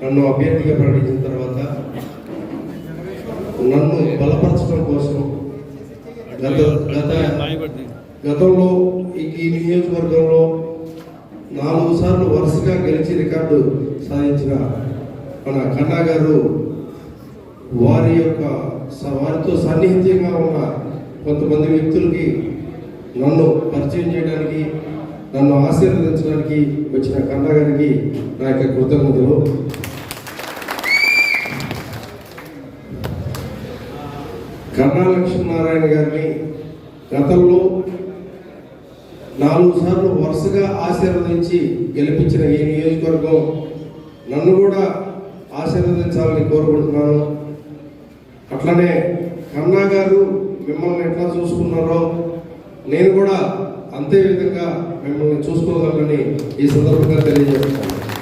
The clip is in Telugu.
నన్ను అభ్యర్థిగా ప్రకటించిన తర్వాత నన్ను బలపరచడం కోసం గత గత గతంలో ఈ నియోజకవర్గంలో నాలుగు సార్లు వరుసగా గెలిచి రికార్డు సాధించిన మన కన్నా గారు వారి యొక్క స- వారితో సన్నిహితంగా ఉన్న కొంతమంది వ్యక్తులకి నన్ను పరిచయం చేయడానికి నన్ను ఆశీర్వదించడానికి వచ్చిన కన్నా గారికి నా యొక్క కృతజ్ఞతలు. కన్నా లక్ష్మీనారాయణ గారిని గతంలో నాలుగు సార్లు వరుసగా ఆశీర్వదించి గెలిపించిన ఈ నియోజకవర్గం నన్ను కూడా ఆశీర్వదించాలని కోరుకుంటున్నాను. అట్లనే కన్నా గారు మిమ్మల్ని ఎట్లా చూసుకున్నారో నేను కూడా అంతే విధంగా మిమ్మల్ని చూసుకోగలనని ఈ సందర్భంగా తెలియజేస్తున్నాను.